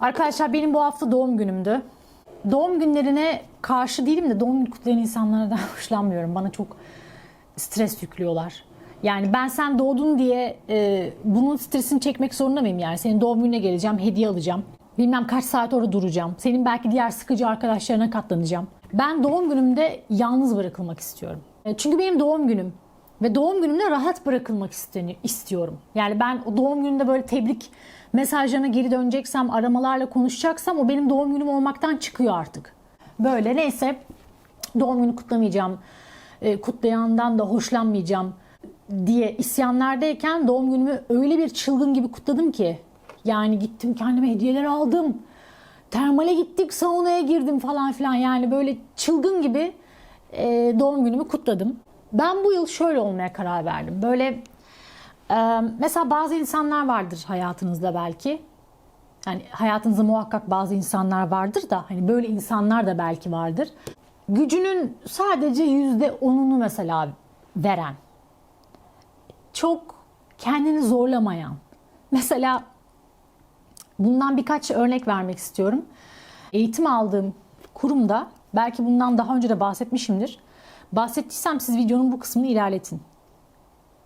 Arkadaşlar benim bu hafta doğum günümdü. Doğum günlerine karşı değilim de doğum günü kutlayan insanlardan hoşlanmıyorum. Bana çok stres yüklüyorlar. Yani ben sen doğdun diye e, bunun stresini çekmek zorunda mıyım yani? Senin doğum gününe geleceğim, hediye alacağım. Bilmem kaç saat orada duracağım. Senin belki diğer sıkıcı arkadaşlarına katlanacağım. Ben doğum günümde yalnız bırakılmak istiyorum. E, Çünkü benim doğum günüm. Ve doğum günümde rahat bırakılmak istiyorum. Yani ben o doğum gününde böyle tebrik mesajlarına geri döneceksem, aramalarla konuşacaksam o benim doğum günüm olmaktan çıkıyor artık. Böyle neyse doğum günü kutlamayacağım, e, kutlayandan da hoşlanmayacağım diye isyanlardayken doğum günümü öyle bir çılgın gibi kutladım ki. Yani gittim kendime hediyeler aldım. Termale gittik, saunaya girdim falan filan. Yani böyle çılgın gibi e, doğum günümü kutladım. Ben bu yıl şöyle olmaya karar verdim. Böyle e, mesela bazı insanlar vardır hayatınızda belki. Yani hayatınızda muhakkak bazı insanlar vardır da hani böyle insanlar da belki vardır. Gücünün sadece yüzde onunu mesela veren. Çok kendini zorlamayan. Mesela bundan birkaç örnek vermek istiyorum. Eğitim aldığım kurumda belki bundan daha önce de bahsetmişimdir. Bahsettiysem siz videonun bu kısmını ilerletin.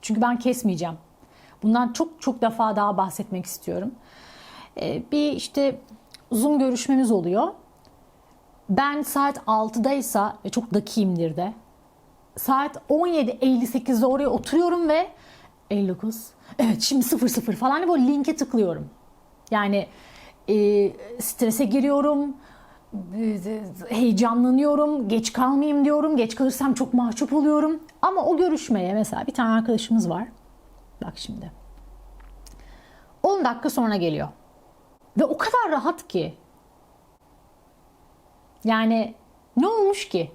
Çünkü ben kesmeyeceğim. Bundan çok çok defa daha bahsetmek istiyorum. Ee, bir işte Zoom görüşmemiz oluyor. Ben saat 6'daysa ve çok dakiyimdir de saat 17.58'de oraya oturuyorum ve 59 evet şimdi 00 falan böyle linke tıklıyorum. Yani e, strese giriyorum, heyecanlanıyorum, geç kalmayayım diyorum, geç kalırsam çok mahcup oluyorum. Ama o görüşmeye mesela bir tane arkadaşımız var. Bak şimdi. 10 dakika sonra geliyor. Ve o kadar rahat ki. Yani ne olmuş ki?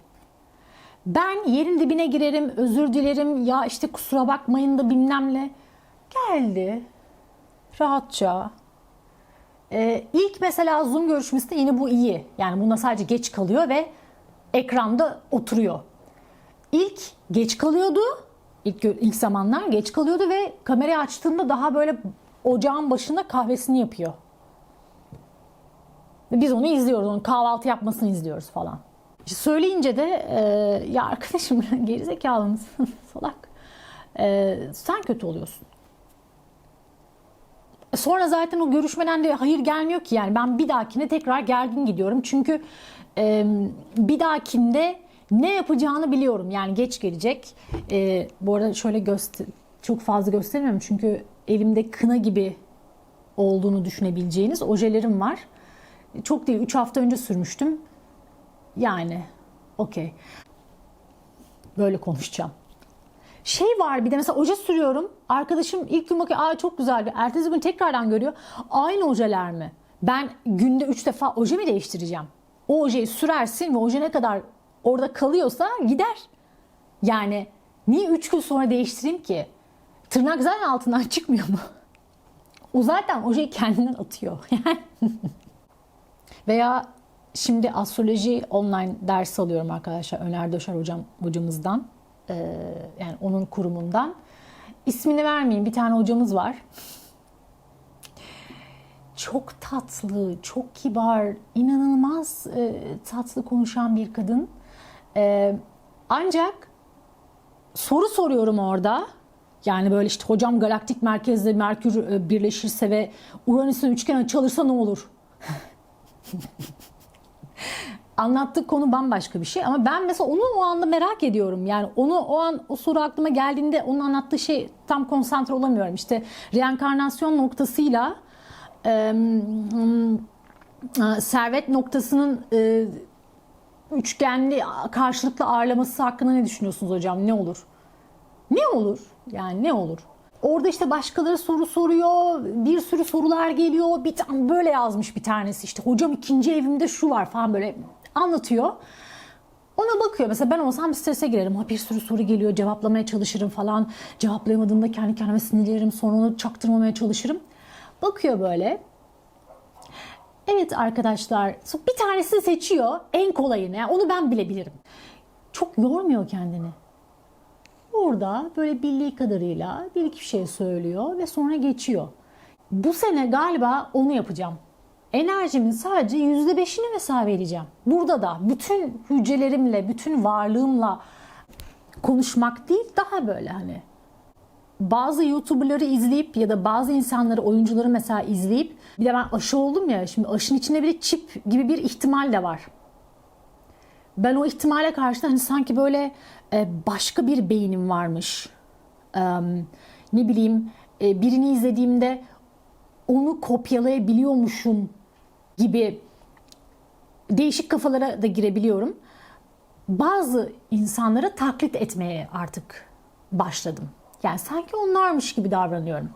Ben yerin dibine girerim, özür dilerim, ya işte kusura bakmayın da bilmemle. Geldi. Rahatça. Ee, ilk mesela Zoom görüşmesinde yine bu iyi. Yani bunda sadece geç kalıyor ve ekranda oturuyor. İlk geç kalıyordu. İlk, ilk zamanlar geç kalıyordu ve kamerayı açtığında daha böyle ocağın başında kahvesini yapıyor. Biz onu izliyoruz, onun kahvaltı yapmasını izliyoruz falan. İşte söyleyince de e, ya arkadaşım gerizekalı mısın salak. E, sen kötü oluyorsun. Sonra zaten o görüşmeden de hayır gelmiyor ki yani ben bir dahakine tekrar gergin gidiyorum. Çünkü e, bir dahakinde ne yapacağını biliyorum. Yani geç gelecek. E, bu arada şöyle göster çok fazla göstermiyorum çünkü elimde kına gibi olduğunu düşünebileceğiniz ojelerim var. Çok değil 3 hafta önce sürmüştüm. Yani okey. Böyle konuşacağım. Şey var bir de mesela oje sürüyorum. Arkadaşım ilk gün bakıyor aa çok güzeldi. Ertesi gün tekrardan görüyor. Aynı ojeler mi? Ben günde 3 defa oje mi değiştireceğim? O ojeyi sürersin ve oje ne kadar orada kalıyorsa gider. Yani niye 3 gün sonra değiştireyim ki? Tırnak zaten altından çıkmıyor mu? O zaten ojeyi kendinden atıyor. Veya şimdi astroloji online ders alıyorum arkadaşlar. Öner Döşer hocam hocamızdan. Ee, yani onun kurumundan. İsmini vermeyeyim. Bir tane hocamız var. Çok tatlı, çok kibar, inanılmaz e, tatlı konuşan bir kadın. E, ancak soru soruyorum orada. Yani böyle işte hocam galaktik merkezle Merkür e, birleşirse ve Uranüs'ün üçgen açılırsa ne olur? anlattığı konu bambaşka bir şey ama ben mesela onu o anda merak ediyorum. Yani onu o an o soru aklıma geldiğinde onun anlattığı şey tam konsantre olamıyorum. İşte reenkarnasyon noktasıyla e, servet noktasının e, üçgenli karşılıklı ağırlaması hakkında ne düşünüyorsunuz hocam? Ne olur? Ne olur? Yani ne olur? Orada işte başkaları soru soruyor, bir sürü sorular geliyor. Bir tane böyle yazmış bir tanesi işte hocam ikinci evimde şu var falan böyle anlatıyor. Ona bakıyor mesela ben olsam strese girerim. Ha bir sürü soru geliyor cevaplamaya çalışırım falan. Cevaplayamadığımda kendi kendime sinirlenirim sonra onu çaktırmamaya çalışırım. Bakıyor böyle. Evet arkadaşlar bir tanesini seçiyor en kolayını yani onu ben bile bilirim. Çok yormuyor kendini. Orada böyle bildiği kadarıyla bir iki şey söylüyor ve sonra geçiyor. Bu sene galiba onu yapacağım. Enerjimin sadece yüzde beşini mesela vereceğim. Burada da bütün hücrelerimle, bütün varlığımla konuşmak değil daha böyle hani bazı YouTuber'ları izleyip ya da bazı insanları, oyuncuları mesela izleyip bir de ben aşı oldum ya şimdi aşının içinde bir çip gibi bir ihtimal de var. Ben o ihtimale karşı hani sanki böyle e, başka bir beynim varmış. Ne bileyim e, birini izlediğimde onu kopyalayabiliyormuşum gibi değişik kafalara da girebiliyorum. Bazı insanları taklit etmeye artık başladım. Yani sanki onlarmış gibi davranıyorum.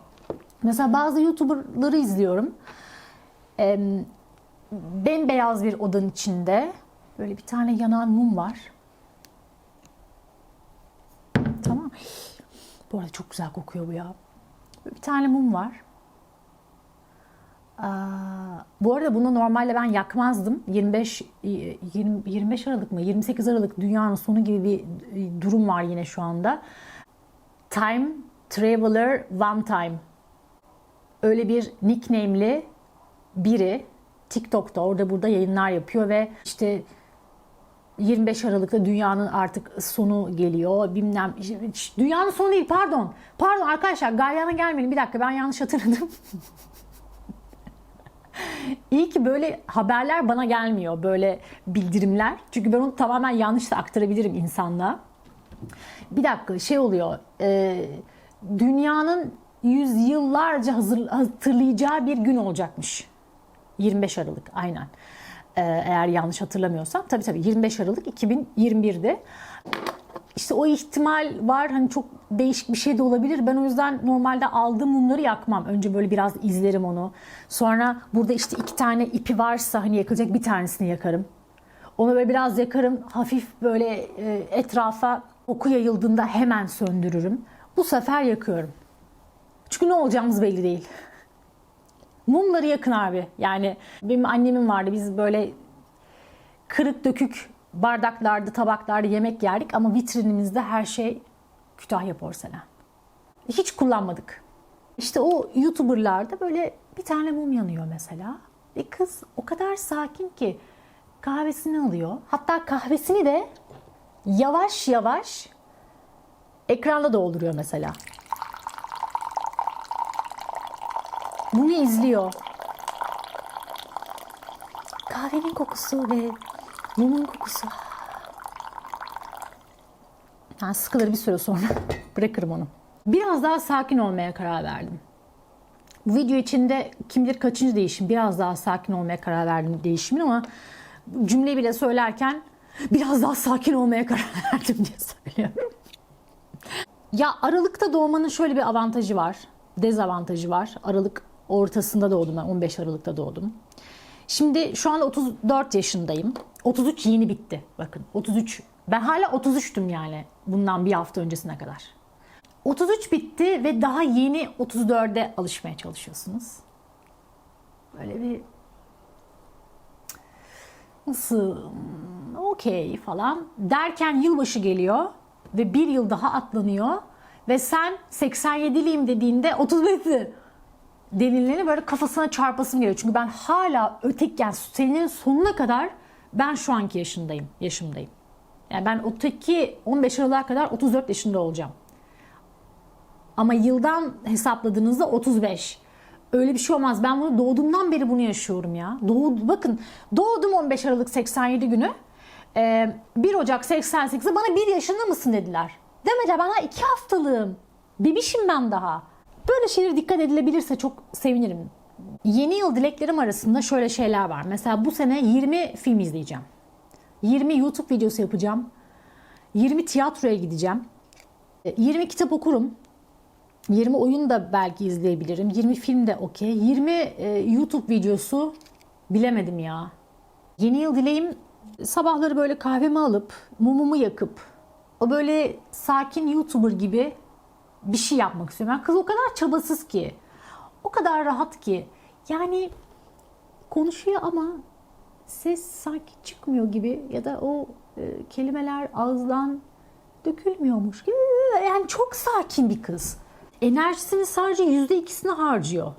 Mesela bazı YouTuber'ları izliyorum. Ee, bembeyaz bir odanın içinde böyle bir tane yanan mum var. Tamam. Bu arada çok güzel kokuyor bu ya. Böyle bir tane mum var. Bu arada bunu normalde ben yakmazdım. 25 20, 25 Aralık mı 28 Aralık dünyanın sonu gibi bir durum var yine şu anda. Time Traveler One Time. Öyle bir nickname'li biri TikTok'ta orada burada yayınlar yapıyor ve işte 25 Aralık'ta dünyanın artık sonu geliyor. Bilmem dünyanın sonu değil pardon. Pardon arkadaşlar galyana gelmeyin bir dakika ben yanlış hatırladım. İyi ki böyle haberler bana gelmiyor böyle bildirimler. Çünkü ben onu tamamen yanlış da aktarabilirim insanlığa. Bir dakika şey oluyor. E, dünyanın yüzyıllarca hazır, hatırlayacağı bir gün olacakmış. 25 Aralık aynen. E, eğer yanlış hatırlamıyorsam. Tabii tabii 25 Aralık 2021'de. İşte o ihtimal var. Hani çok değişik bir şey de olabilir. Ben o yüzden normalde aldığım mumları yakmam. Önce böyle biraz izlerim onu. Sonra burada işte iki tane ipi varsa hani yakılacak bir tanesini yakarım. Onu böyle biraz yakarım. Hafif böyle e, etrafa oku yayıldığında hemen söndürürüm. Bu sefer yakıyorum. Çünkü ne olacağımız belli değil. Mumları yakın abi. Yani benim annemin vardı. Biz böyle kırık dökük bardaklarda, tabaklarda yemek yerdik ama vitrinimizde her şey Kütahya porselen. Hiç kullanmadık. İşte o YouTuber'larda böyle bir tane mum yanıyor mesela. Ve kız o kadar sakin ki kahvesini alıyor. Hatta kahvesini de yavaş yavaş ekranda dolduruyor mesela. Bunu izliyor. Kahvenin kokusu ve mumun kokusu. Yani sıkılır bir süre sonra bırakırım onu. Biraz daha sakin olmaya karar verdim. Bu video içinde kim bilir kaçıncı değişim biraz daha sakin olmaya karar verdim değişimin ama cümleyi bile söylerken biraz daha sakin olmaya karar verdim diye söylüyorum. Ya Aralık'ta doğmanın şöyle bir avantajı var. Dezavantajı var. Aralık ortasında doğdum ben. 15 Aralık'ta doğdum. Şimdi şu anda 34 yaşındayım. 33 yeni bitti. Bakın 33. Ben hala 33'tüm yani bundan bir hafta öncesine kadar. 33 bitti ve daha yeni 34'e alışmaya çalışıyorsunuz. Böyle bir nasıl okey falan derken yılbaşı geliyor ve bir yıl daha atlanıyor ve sen 87'liyim dediğinde 35'si denileni böyle kafasına çarpasım geliyor. Çünkü ben hala öteki yani senin sonuna kadar ben şu anki yaşındayım, yaşımdayım. Yani ben öteki 15 Aralık'a kadar 34 yaşında olacağım. Ama yıldan hesapladığınızda 35. Öyle bir şey olmaz. Ben bunu doğduğumdan beri bunu yaşıyorum ya. Doğdu, bakın doğdum 15 Aralık 87 günü. Ee, 1 Ocak 88'de bana 1 yaşında mısın dediler. Demediler bana 2 haftalığım. Bebişim ben daha. Böyle şeylere dikkat edilebilirse çok sevinirim. Yeni yıl dileklerim arasında şöyle şeyler var. Mesela bu sene 20 film izleyeceğim. 20 YouTube videosu yapacağım. 20 tiyatroya gideceğim. 20 kitap okurum. 20 oyun da belki izleyebilirim. 20 film de okey. 20 e, YouTube videosu bilemedim ya. Yeni yıl dileğim sabahları böyle kahvemi alıp mumumu yakıp o böyle sakin YouTuber gibi bir şey yapmak istiyorum. Yani kız o kadar çabasız ki. O kadar rahat ki. Yani konuşuyor ama ses sanki çıkmıyor gibi ya da o e, kelimeler ağızdan dökülmüyormuş gibi. Yani çok sakin bir kız. Enerjisini sadece yüzde ikisini harcıyor.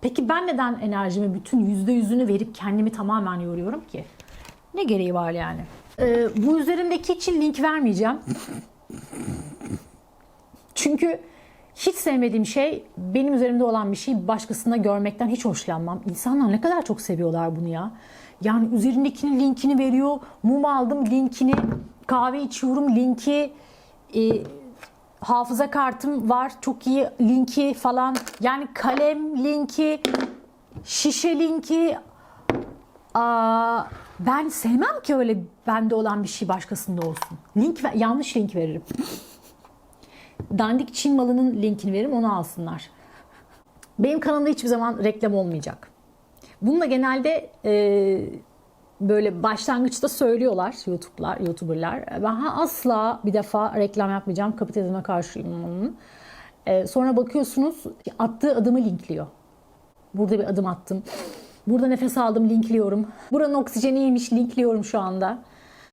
Peki ben neden enerjimi bütün yüzde yüzünü verip kendimi tamamen yoruyorum ki? Ne gereği var yani? Ee, bu üzerindeki için link vermeyeceğim. Çünkü hiç sevmediğim şey benim üzerimde olan bir şeyi başkasında görmekten hiç hoşlanmam. İnsanlar ne kadar çok seviyorlar bunu ya. Yani üzerindekinin linkini veriyor. Mum aldım linkini. Kahve içiyorum linki. e, hafıza kartım var çok iyi linki falan. Yani kalem linki, şişe linki. Aa, ben sevmem ki öyle bende olan bir şey başkasında olsun. Link yanlış link veririm. Dandik Çin malının linkini veririm onu alsınlar. Benim kanalımda hiçbir zaman reklam olmayacak. Bunu da genelde e, böyle başlangıçta söylüyorlar YouTube'lar, YouTuber'lar. Ben ha, asla bir defa reklam yapmayacağım. Kapitalizme karşıyım. onun. E, sonra bakıyorsunuz attığı adımı linkliyor. Burada bir adım attım. Burada nefes aldım linkliyorum. Buranın oksijeni iyiymiş linkliyorum şu anda.